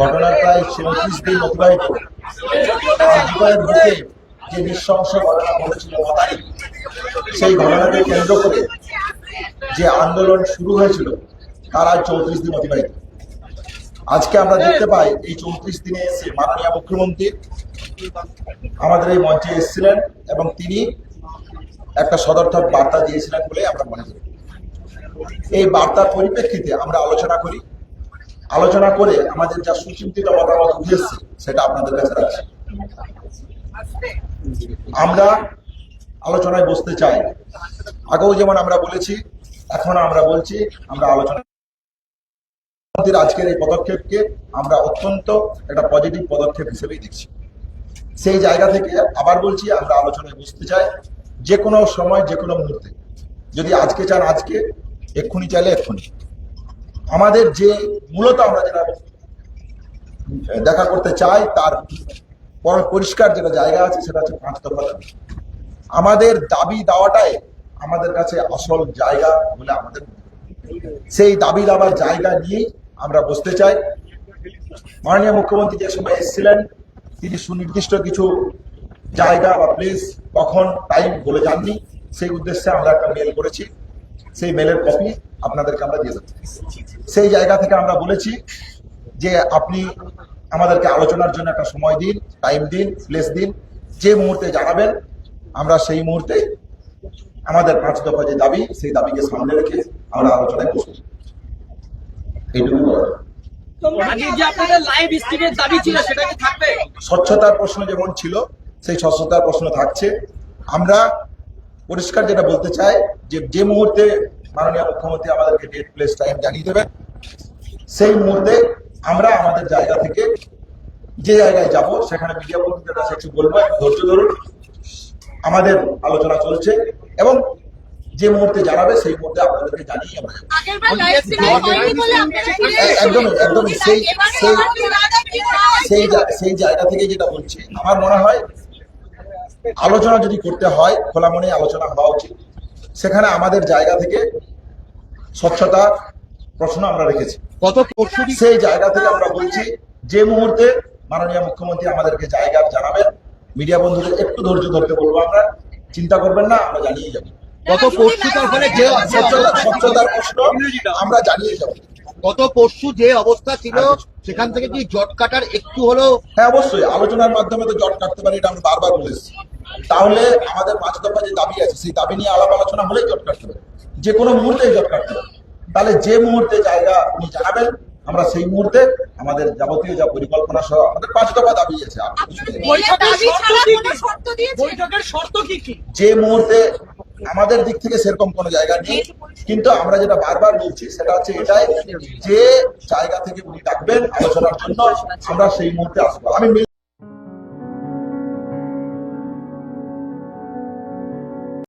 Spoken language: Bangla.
ঘটনার প্রায় চৌত্রিশ দিন অতিবাহিত। আজকের বুকে যে নৃশংস ঘটনা ঘটেছিল মাতারি সেই ঘটনাকে কেন্দ্র করে যে আন্দোলন শুরু হয়েছিল, তার আজ চৌত্রিশ দিন অতিবাহিত। আজকে আমরা দেখতে পাই, এই চৌত্রিশ দিনে এসে মাননীয় মুখ্যমন্ত্রী আমাদের এই মঞ্চে এসেছিলেন এবং তিনি একটা সদর্থক বার্তা দিয়েছিলেন বলে আমরা মনে করি। এই বার্তার পরিপ্রেক্ষিতে আমরা আলোচনা করি আলোচনা করে আমাদের যা সুচিন্তিত মতামত উঠে এসছে সেটা আপনাদের কাছে রাখছি। আমরা আলোচনায় বসতে চাই। আগেও যেমন আমরা বলেছি এখন আমরা বলছি, আমরা আলোচনা আজকের এই পদক্ষেপকে আমরা অত্যন্ত একটা পজিটিভ পদক্ষেপ হিসেবেই দেখছি। সেই জায়গা থেকে আবার বলছি, আমরা আলোচনায় বসতে চাই, যে কোনো সময়, যে কোনো মুহূর্তে। যদি আজকে চান আজকে, এক্ষুনি চাইলে এক্ষুনি। আমাদের যে মূলত আমরা যেটা দেখা করতে চাই, তার পর- পরিষ্কার যেটা জায়গা আছে, সেটা হচ্ছে পাঁচ দফা দাবি আমাদের দাবি দেওয়াটাই আমাদের কাছে আসল জায়গা বলে আমাদের সেই দাবি দাবার জায়গা নিয়েই আমরা বসতে চাই। মাননীয় মুখ্যমন্ত্রী যে সময় এসেছিলেন, তিনি সুনির্দিষ্ট কিছু জায়গা বা প্লেস কখন টাইম বলে যাননি সেই উদ্দেশ্যে আমরা একটা মেল করেছি। সেই মেলের কপি আপনাদেরকে আমরা দিয়ে দেবো সেই জায়গা থেকে আমরা বলেছি যে আপনি আমাদেরকে আলোচনার জন্য একটা সময় দিন টাইম দিন প্লেস দিন যে মুহূর্তে জানাবেন আমরা সেই মুহূর্তে আমাদের পাঁচ দফা যে দাবি সেই দাবিকে সামনে রেখে আমরা আলোচনায় বসবো। এইটুকু স্বচ্ছতার প্রশ্ন যেমন ছিল সেই স্বচ্ছতার প্রশ্ন থাকছে। আমরা পরিষ্কার যেটা বলতে চাই যে যে মুহূর্তে মাননীয় মুখ্যমন্ত্রী আমাদেরকে ডেট প্লেস টাইম জানিয়ে দেবেন সেই মুহূর্তে আমরা আমাদের জায়গা থেকে যে জায়গায় যাব সেখানে মিডিয়া বন্ধুদের কাছে একটু বলব ধৈর্য ধরুন। আমাদের আলোচনা চলছে এবং যে মুহূর্তে জানাবে সেই মুহূর্তে আপনাদেরকে জানিয়ে আমরা সেই সেই জায়গা থেকে যেটা বলছি আমার মনে হয় আলোচনা যদি করতে হয় খোলা মনে আলোচনা হওয়া উচিত। সেখানে আমাদের জায়গা থেকে স্বচ্ছতা প্রশ্ন আমরা রেখেছি। গত পরশু সেই জায়গা থেকে আমরা বলছি যে মুহূর্তে মাননীয় মুখ্যমন্ত্রী আমাদেরকে জায়গা জানাবেন মিডিয়া বন্ধুদের একটু ধৈর্য ধরতে বলব আমরা। চিন্তা করবেন না আমরা জানিয়ে যাব। গত পরশু তারপরে যে স্বচ্ছতা স্বচ্ছতার প্রশ্ন আমরা জানিয়ে যাব। গত পরশু যে অবস্থা ছিল সেখান থেকে কি জট কাটার একটু হলেও হ্যাঁ অবশ্যই। আলোচনার মাধ্যমে তো জট কাটতে পারি এটা আমরা বারবার বলে এসেছি। তাহলে আমাদের পাঁচ দফা যে দাবি আছে সেই দাবি নিয়ে আলাপ আলোচনা হলেই জট কাটতে পারে। যে কোনো মুহূর্তে জট কাটতে পারে। তাহলে যে মুহূর্তে জায়গা উনি জানাবেন আমরা সেই মুহূর্তে আমাদের যাবতীয় যা পরিকল্পনা সহ আমাদের পাঁচ দফা দাবি আছে। যে মুহূর্তে আমাদের দিক থেকে সেরকম কোনো জায়গা নেই। কিন্তু আমরা যেটা বারবার বলছি, সেটা হচ্ছে এটাই যে জায়গা থেকে উনি ডাকবেন, আলোচনার জন্য আমরা সেই মুহূর্তে আসব। আমি